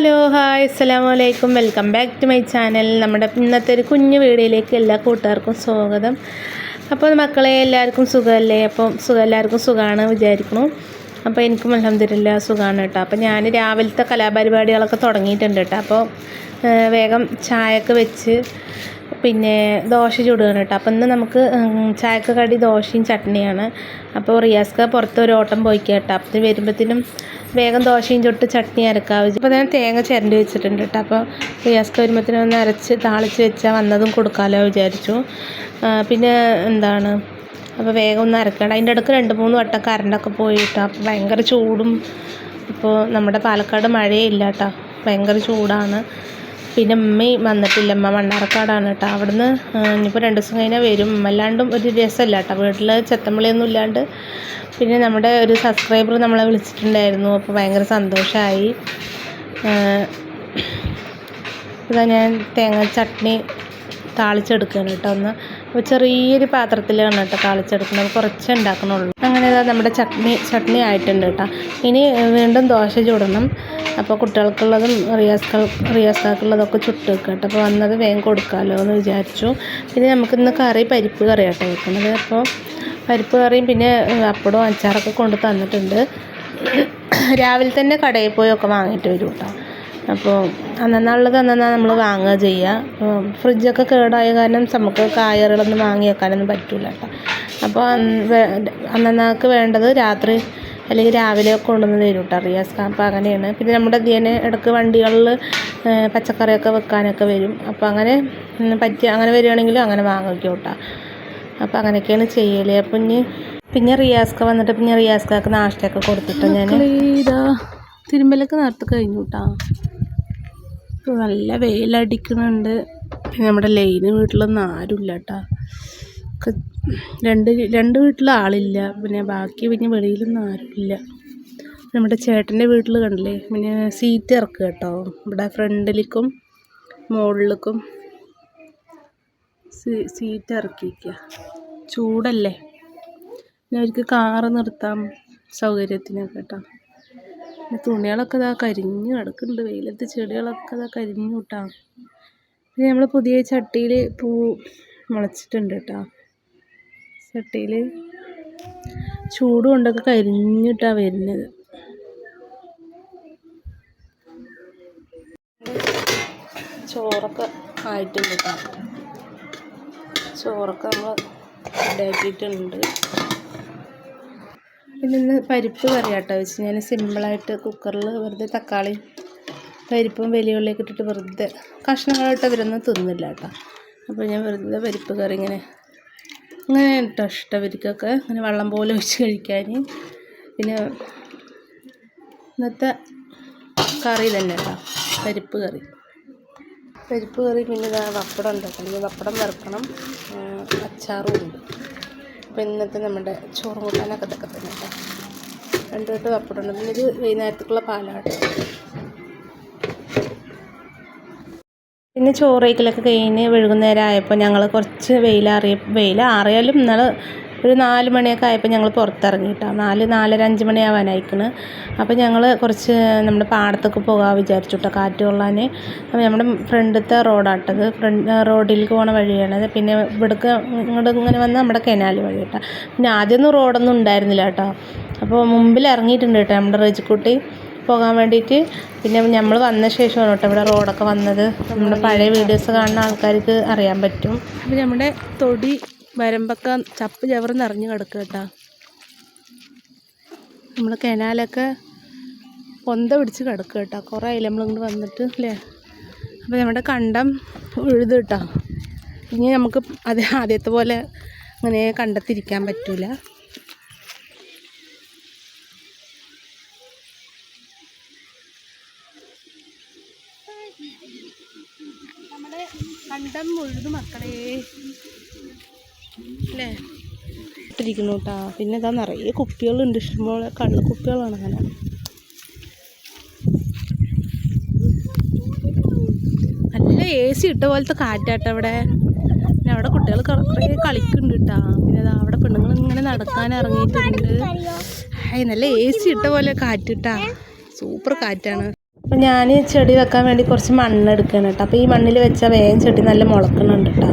Hello hi അസ്സലാമു അലൈക്കും welcome back to my channel. നമ്മുടെ ഇന്നത്തെ ഒരു കുഞ്ഞു വീഡിയോയിലേക്ക് എല്ലാ കൂട്ടുകാർക്കും സ്വാഗതം. അപ്പോൾ മക്കളെ എല്ലാവർക്കും സുഖമല്ലേ? അപ്പോൾ സുഖം എല്ലാവർക്കും സുഖമാണ് വിചാരിക്കുന്നു. അപ്പോൾ എനിക്കും അലഹമ്മദില്ല സുഖമാണ് കേട്ടോ. അപ്പോൾ ഞാൻ രാവിലത്തെ കലാപരിപാടികളൊക്കെ തുടങ്ങിയിട്ടുണ്ട് കേട്ടോ. അപ്പോൾ വേഗം ചായയൊക്കെ വെച്ച് പിന്നെ ദോശ ചുടുകയാണ് കേട്ടോ. അപ്പം ഇന്ന് നമുക്ക് ചായക്ക കടി ദോശയും ചട്നിയാണ്. അപ്പോൾ റിയാസ്ക പുറത്ത് ഒരു ഓട്ടം പോയി കേട്ടോ. അപ്പം വരുമ്പോഴത്തേനും വേഗം ദോശയും ചുട്ട് ചട്നി അരക്കാവ് അപ്പോൾ ഞാൻ തേങ്ങ ചിരണ്ടി വെച്ചിട്ടുണ്ട് കേട്ടോ. അപ്പോൾ റിയാസ്ക വരുമ്പോഴത്തേനും ഒന്ന് അരച്ച് താളിച്ച് വെച്ചാൽ വന്നതും കൊടുക്കാമല്ലോ വിചാരിച്ചു. പിന്നെ എന്താണ്? അപ്പോൾ വേഗം ഒന്ന് അരക്കണം. അതിന്റെ ഇടയ്ക്ക് രണ്ട് മൂന്ന് വട്ടം കറണ്ടൊക്കെ പോയി കേട്ടോ. അപ്പോൾ ഭയങ്കര ചൂടും. ഇപ്പോൾ നമ്മുടെ പാലക്കാട് മഴയില്ല കേട്ടോ. ഭയങ്കര ചൂടാണ്. പിന്നെ ഉമ്മയും വന്നിട്ടില്ല. ഉമ്മ മണ്ണാർക്കാടാണ് കേട്ടോ. അവിടുന്ന് ഇനിയിപ്പോൾ രണ്ട് ദിവസം കഴിഞ്ഞാൽ വരും. അല്ലാണ്ടും ഒരു രസമല്ല കേട്ടോ. വീട്ടിൽ ചെത്തമ്പളിയൊന്നും ഇല്ലാണ്ട്. പിന്നെ നമ്മുടെ ഒരു സബ്സ്ക്രൈബർ നമ്മളെ വിളിച്ചിട്ടുണ്ടായിരുന്നു. അപ്പോൾ ഭയങ്കര സന്തോഷമായി ഇതാ ഞാൻ തേങ്ങ ചട്നി താളിച്ചെടുക്കുകയാണ് കേട്ടോ ഒന്ന്. അപ്പോൾ ചെറിയൊരു പാത്രത്തിലാണ് കേട്ടോ താളിച്ചെടുക്കുന്നത്. കുറച്ച് ഉണ്ടാക്കണുള്ളൂ അങ്ങനെ ഇതാ നമ്മുടെ ചട്നി ചട്നി ആയിട്ടുണ്ട് കേട്ടോ. ഇനി വീണ്ടും ദോശ ചുടണം. അപ്പോൾ കുട്ടികൾക്കുള്ളതും റിയാസ്കൾ റിയാസ്കാർക്കുള്ളതൊക്കെ ചുട്ട് വെക്കുക കേട്ടോ. അപ്പോൾ വന്നത് വേഗം കൊടുക്കാമല്ലോ എന്ന് വിചാരിച്ചു. പിന്നെ നമുക്കിന്ന് കറി പരിപ്പ് കറി കേട്ടോ വെക്കുന്നത്. അപ്പോൾ പരിപ്പ് കറിയും പിന്നെ അപ്പടവും അച്ചാറൊക്കെ കൊണ്ട് തന്നിട്ടുണ്ട്. രാവിലെ തന്നെ കടയിൽ പോയി ഒക്കെ വാങ്ങിയിട്ട് വരും കേട്ടോ. അപ്പോൾ അന്നന്നാളുള്ളത് അന്നന്നാ നമ്മൾ വാങ്ങുക ചെയ്യുക. അപ്പോൾ ഫ്രിഡ്ജൊക്കെ കേടായ കാരണം നമുക്ക് കായറുകളൊന്നും വാങ്ങി വെക്കാനൊന്നും പറ്റില്ല കേട്ടോ അപ്പോൾ അന്നന്നാൾക്ക് വേണ്ടത് രാത്രി അല്ലെങ്കിൽ രാവിലെ കൊണ്ടുവന്ന് തരും കേട്ടോ റിയാസ് അപ്പോൾ അങ്ങനെയാണ്. പിന്നെ നമ്മുടെ ഇതിനെ ഇടയ്ക്ക് വണ്ടികളിൽ പച്ചക്കറിയൊക്കെ വെക്കാനൊക്കെ വരും. അപ്പോൾ അങ്ങനെ പറ്റി അങ്ങനെ വരികയാണെങ്കിൽ അങ്ങനെ വാങ്ങിക്കും കേട്ടോ. അപ്പോൾ അങ്ങനെയൊക്കെയാണ് ചെയ്യൽ അപ്പം ഇനി പിന്നെ റിയാസ്ക വന്നിട്ട് പിന്നെ റിയാസ്കാക്ക് നാഷ്ടയൊക്കെ കൊടുത്തിട്ട് ഞാൻ തിരുമ്പലൊക്കെ നേരത്തെ കഴിഞ്ഞു കേട്ടോ. നല്ല വെയിലടിക്കുന്നുണ്ട്. നമ്മുടെ ലൈന് വീട്ടിലൊന്നും ആരുമില്ല കേട്ടോ രണ്ട് രണ്ട് വീട്ടിൽ ആളില്ല. പിന്നെ ബാക്കി പിന്നെ വെളിയിലൊന്നും ആരുമില്ല. നമ്മുടെ ചേട്ടന്റെ വീട്ടിൽ കണ്ടില്ലേ? പിന്നെ സീറ്റ് ഇറക്കുക കേട്ടോ ഇവിടെ ഫ്രണ്ടിലേക്കും മുകളിലേക്കും സീറ്റ് ഇറക്കിക്കുക ചൂടല്ലേ? പിന്നെ അവർക്ക് കാറ് നിർത്താം സൗകര്യത്തിനൊക്കെ കേട്ടോ തുണികളൊക്കെ ഇതാ കരിഞ്ഞ് കിടക്കുന്നുണ്ട് വെയിലത്ത് ചെടികളൊക്കെ ഇതാ കരിഞ്ഞു കൂട്ടാ. പിന്നെ നമ്മൾ പുതിയ ചട്ടിയിൽ പൂ മുളച്ചിട്ടുണ്ട് കേട്ടോ ചട്ടിയിൽ ചൂട് കൊണ്ടൊക്കെ കരിഞ്ഞിട്ടാണ് വരുന്നത്. ചോറൊക്കെ ആയിട്ടുണ്ട് ചോറൊക്കെ നമ്മൾ ഉണ്ടാക്കിയിട്ടുണ്ട് ഇന്ന് പരിപ്പ് കറി കേട്ടോ വെച്ച് ഞാൻ സിമ്പിളായിട്ട് കുക്കറിൽ വെറുതെ തക്കാളി പരിപ്പും വലിയ ഉള്ളിയൊക്കെ ഇട്ടിട്ട് വെറുതെ കഷ്ണങ്ങളായിട്ട് അവരൊന്നും തിന്നില്ല കേട്ടോ. അപ്പോൾ ഞാൻ വെറുതെ പരിപ്പ് കറി ഇങ്ങനെ അങ്ങനെ കേട്ടോ ഇഷ്ടം അവർക്കൊക്കെ അങ്ങനെ വെള്ളം പോലെ ഒഴിച്ച് കഴിക്കാൻ. പിന്നെ ഇന്നത്തെ കറി തന്നെ കേട്ടോ പരിപ്പ് കറി. പരിപ്പ് കറി പിന്നെ വപ്പടം ഉണ്ടാക്കണം വപ്പടം വറുക്കണം. അച്ചാറും ഉണ്ട്. അപ്പോൾ ഇന്നത്തെ നമ്മുടെ ചോറും കൂട്ടാനൊക്കെ ഇതൊക്കെ തന്നെ രണ്ട് തൊട്ട് പപ്പടമുണ്ട്. പിന്നെ ഇത് വൈകുന്നേരത്തേക്കുള്ള പാലാണ് പിന്നെ ചോറേക്കലൊക്കെ കഴിഞ്ഞ് വൈകുന്നേരം ആയപ്പോൾ ഞങ്ങൾ കുറച്ച് വെയിലാറിയ വെയിലാറിയാലും ഇന്നലെ ഒരു നാല് മണിയൊക്കെ ആയപ്പോൾ ഞങ്ങൾ പുറത്തിറങ്ങിയിട്ടാണ് നാല് നാലര അഞ്ച് മണിയാവാനായിക്കണ്. അപ്പോൾ ഞങ്ങൾ കുറച്ച് നമ്മുടെ പാടത്തൊക്കെ പോകാൻ വിചാരിച്ചു കേട്ടോ കാറ്റ് കൊള്ളാൻ അപ്പോൾ നമ്മുടെ ഫ്രണ്ടത്തെ റോഡാട്ടത് ഫ്രണ്ട് റോഡിലേക്ക് പോണ വഴിയാണത് പിന്നെ ഇവിടേക്ക് ഇങ്ങോട്ട് ഇങ്ങനെ വന്ന് നമ്മുടെ കനാൽ വഴി കേട്ടോ. പിന്നെ ആദ്യമൊന്നും റോഡൊന്നും ഉണ്ടായിരുന്നില്ല കേട്ടോ. അപ്പോൾ മുമ്പിൽ ഇറങ്ങിയിട്ടുണ്ട് കേട്ടോ നമ്മുടെ റജിക്കുട്ടി പോകാൻ വേണ്ടിയിട്ട് പിന്നെ നമ്മൾ വന്ന ശേഷമാണ് കേട്ടോ ഇവിടെ റോഡൊക്കെ വന്നത്. നമ്മുടെ പഴയ വീഡിയോസ് കാണുന്ന ആൾക്കാർക്ക് അറിയാൻ പറ്റും. അപ്പോൾ നമ്മുടെ തൊടി വരമ്പൊക്കെ ചപ്പ് ചവറ് നിറഞ്ഞു കിടക്കുക കേട്ടോ. നമ്മൾ കനാലൊക്കെ പൊന്ത പിടിച്ച് കിടക്കുക കേട്ടോ. കുറേ ആയില്ല നമ്മളിങ്ങോട്ട് വന്നിട്ട് അല്ലേ? അപ്പോൾ നമ്മുടെ കണ്ടം ഉഴുത് കേട്ടോ. ഇനി നമുക്ക് അത് ആദ്യത്തെ പോലെ അങ്ങനെ കണ്ടത്തിരിക്കാൻ പറ്റൂല. നമ്മുടെ കണ്ടം മുഴുതും മക്കളെ. അല്ലേ ഇട്ടിരിക്കുന്നു കേട്ടോ പിന്നെ ഇതാ നിറയെ കുപ്പികളുണ്ട്. ഇഷ്ടംപോലെ കള്ള കുപ്പികളാണ് അങ്ങനെ. നല്ല എ സി ഇട്ട പോലത്തെ കാറ്റാട്ടോ അവിടെ. പിന്നെ അവിടെ കുട്ടികൾ കുറേ കളിക്കുന്നുണ്ട് കേട്ടോ പിന്നെ ദാ അവിടെ പെണ്ണുങ്ങൾ ഇങ്ങനെ നടക്കാൻ ഇറങ്ങിയിട്ടുണ്ട്. നല്ല എ സി ഇട്ട പോലെ കാറ്റ് സൂപ്പർ കാറ്റാണ്. അപ്പോൾ ഞാൻ ചെടി വെക്കാൻ വേണ്ടി കുറച്ച് മണ്ണ് എടുക്കണം കേട്ടോ. അപ്പോൾ ഈ മണ്ണിൽ വെച്ചാൽ വേഗം ചെടി നല്ല മുളക്കുന്നുണ്ട് കേട്ടോ.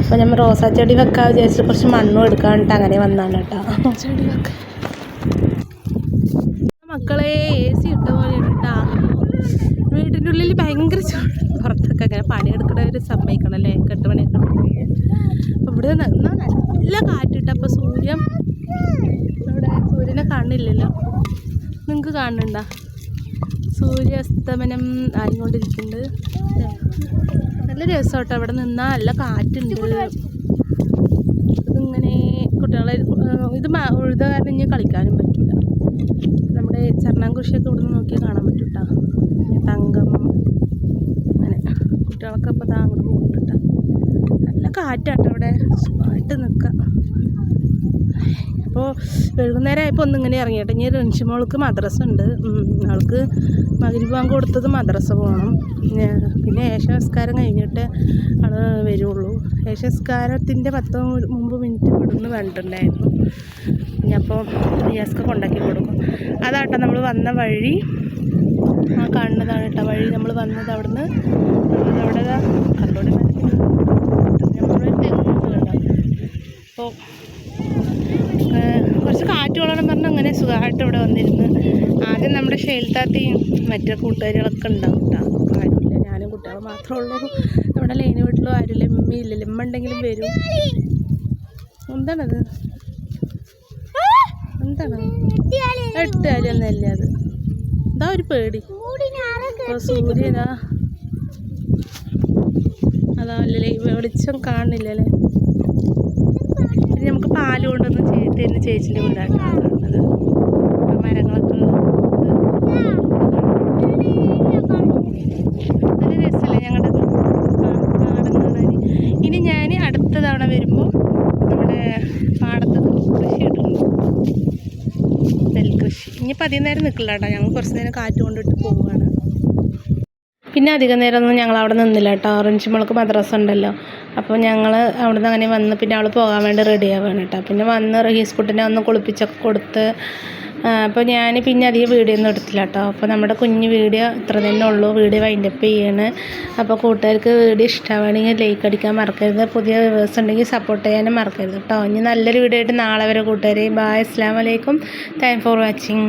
അപ്പോൾ നമ്മൾ റോസാ ചെടി വെക്കാൻ വിചാരിച്ചിട്ട് കുറച്ച് മണ്ണും എടുക്കാൻ വേണ്ടിയിട്ട് അങ്ങനെ വന്നാണ് കേട്ടോ. ചെടി വെക്കാൻ മക്കളെ എ സി ഇട്ട പോലെ കേട്ടാ. വീടിന്റെ ഉള്ളിൽ ഭയങ്കര ചൂട്. പുറത്തൊക്കെ അങ്ങനെ പണിയെടുക്കണവർ സമ്മതിക്കണല്ലേ കെട്ടുപണിയൊക്കെ അപ്പോൾ ഇവിടെ നല്ല കാറ്റിട്ട അപ്പോൾ സൂര്യൻ ഇവിടെ സൂര്യനെ കാണില്ലല്ലോ നിങ്ങൾക്ക് കാണുന്നുണ്ടോ? സൂര്യാസ്തമനം ആയിക്കൊണ്ടിരിക്കുന്നുണ്ട്. നല്ല രസം കേട്ടോ അവിടെ നിന്നാൽ നല്ല കാറ്റുണ്ട്. ഇതിങ്ങനെ കുട്ടികളെ ഇത് ഉഴുത കാരണം ഇനി കളിക്കാനും പറ്റില്ല നമ്മുടെ ചർണാം കൃഷിയൊക്കെ ഇവിടെ നിന്ന് നോക്കിയാൽ കാണാൻ പറ്റും കേട്ടോ തങ്കം അങ്ങനെ കുട്ടികളൊക്കെ ഇപ്പോൾ താ പോകുന്നുണ്ട് നല്ല കാറ്റാട്ടോ അവിടെ. സുഖമായിട്ട് നിൽക്കാം അപ്പോൾ വൈകുന്നേരം ആയപ്പോൾ ഒന്നിങ്ങനെ ഇറങ്ങിയിട്ട് ഇനി മോൾക്ക് മദ്രസ ഉണ്ട് അവൾക്ക് പോകാൻ കൊടുത്തത് മദ്രസ പോകണം പിന്നെ ഏഷ്യസ്കാരം കഴിഞ്ഞിട്ട് ആൾ വരുള്ളൂ. ഏഷ്യസ്കാരത്തിന്റെ പത്ത് മുമ്പ് മിനിറ്റ് ഇവിടുന്ന് വേണ്ടിട്ടുണ്ടായിരുന്നു ഇനി അപ്പോൾ റിയാസ്ക്ക് കൊണ്ടാക്കി കൊടുക്കും. അതാട്ടോ നമ്മൾ വന്ന വഴി. ആ കാണുന്നതാണ് കേട്ടോ വഴി നമ്മൾ വന്നത് അവിടുന്ന്. അവിടെ കണ്ടോടെ ഇപ്പോൾ അപ്പോൾ കുറച്ച് കാറ്റ് കൊള്ളണം പറഞ്ഞ് അങ്ങനെ സുഖമായിട്ട് ഇവിടെ വന്നിരുന്നു. ആദ്യം നമ്മുടെ ഷെയിൽത്താത്തിയും മറ്റേ കൂട്ടുകാരികളൊക്കെ ഉണ്ടാവും കേട്ടോ. ആരുമില്ല ഞാനും കുട്ടികളും മാത്രമേ ഉള്ളൂ. നമ്മുടെ ലൈന് വീട്ടിലും ആരുമില്ല ഉമ്മ ഇല്ലല്ലോ ഉമ്മ ഉണ്ടെങ്കിലും വരും. എന്താണത്? എന്താണ്? എട്ടുകാരിയൊന്നല്ല അത്? എന്താ ഒരു പേടി. സൂര്യനാ. അതാ വെളിച്ചം കാണില്ലല്ലേ പിന്നെ നമുക്ക് പാൽ കൊണ്ടൊന്നും തരുന്ന ചേച്ചിന്റെ വീടാണ് കാണുന്നത്. മരങ്ങളൊക്കെ നല്ല രസമല്ലേ ഞങ്ങളുടെ പാടം കാണാൻ ഇനി ഞാൻ അടുത്ത തവണ വരുമ്പോൾ നമ്മുടെ പാടത്ത് കൃഷി ഇടുന്നു. നെൽകൃഷി. ഇനി അധികം നേരം നിൽക്കില്ല കേട്ടോ. ഞങ്ങൾ കുറച്ച് നേരം കാറ്റ് കൊണ്ടിട്ട് പോവുകയാണ്. പിന്നെ അധികം നേരമൊന്നും ഞങ്ങൾ അവിടെ നിന്നില്ല കേട്ടോ. ഓറഞ്ച് മുളക്ക് മദ്രസ ഉണ്ടല്ലോ. അപ്പോൾ ഞങ്ങൾ അവിടുന്ന് അങ്ങനെ വന്ന് പിന്നെ അവൾ പോകാൻ വേണ്ടി റെഡി ആവുകയാണ് കേട്ടോ പിന്നെ വന്ന് റഹീസ് കുട്ടിനെ ഒന്ന് കുളിപ്പിച്ചൊക്കെ കൊടുത്ത് അപ്പോൾ ഞാൻ പിന്നെ അധികം വീഡിയോ ഒന്നും എടുത്തില്ല കേട്ടോ അപ്പോൾ നമ്മുടെ കുഞ്ഞ് വീഡിയോ ഇത്ര തന്നെ ഉള്ളൂ വീഡിയോ വൈൻഡപ്പ് ചെയ്യാണ്. അപ്പോൾ കൂട്ടുകാർക്ക് വീഡിയോ ഇഷ്ടമാണെങ്കിൽ ലൈക്ക് അടിക്കാൻ മറക്കരുത്. പുതിയ വ്യൂവേഴ്സ് ഉണ്ടെങ്കിൽ സപ്പോർട്ട് ചെയ്യാനും മറക്കരുത് കേട്ടോ ഇനി നല്ലൊരു വീഡിയോ ആയിട്ട് നാളെ വരെ കൂട്ടുകാരെ. ബായ് അസ്സാം വലൈക്കും താങ്ക് ഫോർ വാച്ചിങ്